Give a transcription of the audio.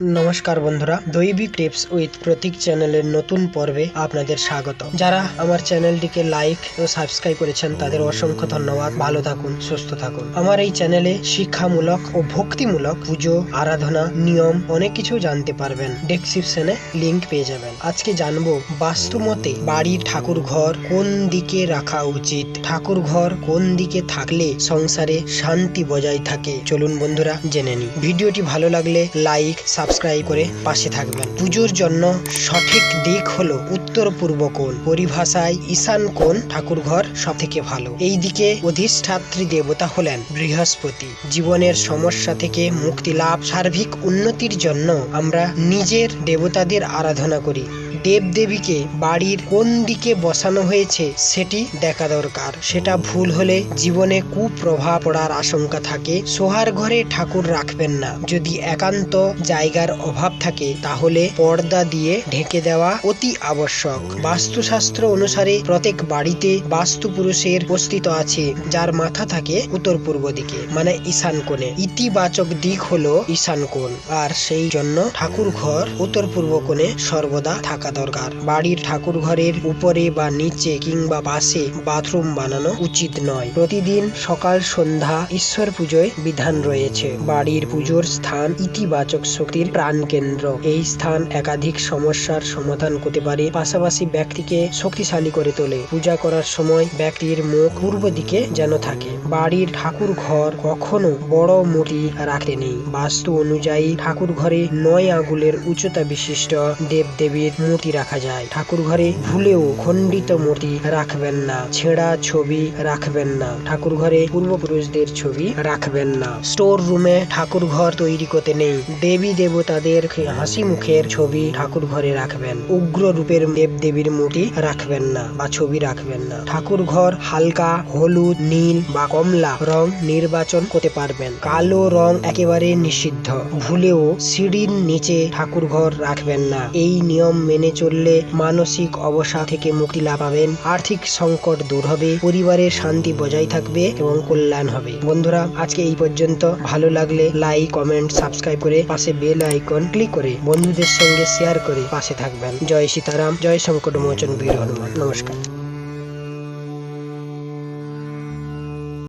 নমস্কার বন্ধুরা দৈবিক tips with প্রতীক চ্যানেলের নতুন পর্বে আপনাদের স্বাগত। যারা আমার চ্যানেলটিকে লাইক ও সাবস্ক্রাইব করেছেন, তাদের অসংখ্য ধন্যবাদ। ভালো থাকুন, সুস্থ থাকুন। আমার এই চ্যানেলে শিক্ষামূলক ও ভক্তিমূলক পুজো, আরাধনা, নিয়ম, অনেক কিছু জানতে পারবেন। ডেসক্রিপশনে লিংক পেয়ে যাবেন। আজকে জানব বাস্তুমতে বাড়ির ঠাকুর ঘর কোন দিকে রাখা উচিত? ঠাকুর ঘর কোন দিকে থাকলে সংসারে শান্তি বজায় থাকে? চলুন বন্ধুরা, জেনে নিই। ভিডিওটি ভালো লাগলে লাইক সাবস্ক্রাইব করে পাশে থাকবেন। পুজোর জন্য সঠিক দিক হলো উত্তর পূর্ব কোণ। পরিভাষায় ঈশান কোণ ঠাকুর ঘর সব থেকে ভালো। এই দিকে অধিষ্ঠাত্রী দেবতা হলেন বৃহস্পতি। জীবনের সমস্যা থেকে মুক্তি লাভ, সার্বিক উন্নতির জন্য আমরা নিজের দেবতাদের আরাধনা করি। দেবদেবীকে বাড়ির কোন দিকে বসানো হয়েছে সেটি দেখা দরকার। সেটা ভুল হলে জীবনে কুপ্রভাব পড়ার আশঙ্কা থাকে। সোহার ঘরে ঠাকুর রাখবেন না। যদি একান্ত জায়গার অভাব থাকে, তাহলে পর্দা দিয়ে ঢেকে দেওয়া অতি আবশ্যক। বাস্তুশাস্ত্র অনুসারে প্রত্যেক বাড়িতে বাস্তু পুরুষের উপস্থিত আছে, যার মাথা থাকে উত্তর পূর্ব দিকে মানে ঈশান কোণে। ইতিবাচক দিক হলো ঈশান কোণ, আর সেই জন্য ঠাকুর ঘর উত্তর পূর্ব কোণে সর্বদা থাকা দরকার। বাড়ির ঠাকুর ঘরের উপরে বা নিচে কিংবা পাশে বাথরুম বানানো উচিত নয়। প্রতিদিন সকাল, সন্ধ্যা ঈশ্বর পুজোয় বিধান রয়েছে। বাড়ির পুজোর স্থান ইতিবাচক শক্তির প্রাণ কেন্দ্র এই স্থান একাধিক সমস্যার সমাধান করতে পারে, পাশাপাশি ব্যক্তিকে শক্তিশালী করে তোলে। পূজা করার সময় ব্যক্তির মুখ পূর্ব দিকে যেন থাকে। বাড়ির ঠাকুর ঘর কখনো বড় মূর্তি রাখতে নেই। বাস্তু অনুযায়ী ঠাকুর ঘরে নয় আঙ্গুলের উচ্চতা বিশিষ্ট দেবদেবীর মূর্তি রাখা যায়। ঠাকুর ঘরে ভুলেও খণ্ডিত মূর্তি রাখবেন না। ছেঁড়া ছবি রাখবেন না। ঠাকুর ঘরে পূর্বপুরুষদের ছবি রাখবেন না। স্টোর রুমে ঠাকুর ঘর তৈরি করতে নেই। দেবী দেবতাদের হাসি মুখের ছবি ঠাকুর ঘরে রাখবেন। উগ্র রূপের দেব দেবীর মূর্তি রাখবেন না বা ছবি রাখবেন না। ঠাকুর ঘর হালকা, হলুদ, নীল বা কমলা রং নির্বাচন করতে পারবেন। কালো রং একেবারে নিষিদ্ধ। ভুলেও সিঁড়ির নিচে ঠাকুর ঘর রাখবেন না। এই নিয়ম মেনে চললে মানসিক অবসাদ থেকে মুক্তি লাভ পাবেন আর্থিক সংকট দূর হবে, পরিবারের শান্তি বজায় থাকবে এবং কল্যাণ হবে। বন্ধুরা, আজকে এই পর্যন্ত। ভালো লাগলে লাইক কমেন্ট সাবস্ক্রাইব করে পাশে বেল আইকন ক্লিক করে বন্ধুদের সঙ্গে শেয়ার করে পাশে থাকবেন। জয় সীতারাম, জয় সংকট মোচন বীর হনুমান। নমস্কার।